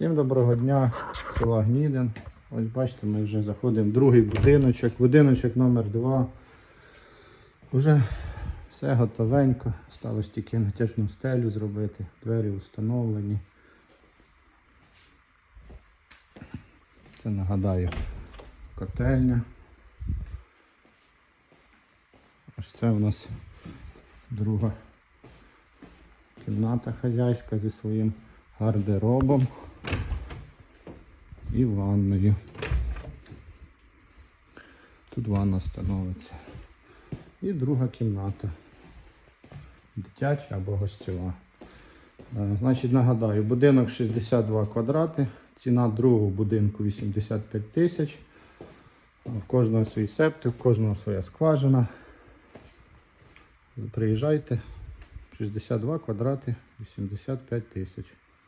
Всім доброго дня, села Гнідин. Ось бачите, ми вже заходимо в другий будиночок. Будиночок номер 2 Уже все готовенько. Сталося тільки натяжну стелю зробити, двері встановлені. Це нагадаю котельня. Ось це у нас друга кімната хазяйська зі своїм гардеробом і ванною. Тут ванна становиться. І друга кімната. Дитяча або гостьова. Е, Значить, нагадаю, будинок 62 квадрати, ціна другого будинку 85 тисяч. В кожного свій септик, в кожного своя скважина. Приїжджайте. 62 квадрати, 85 тисяч.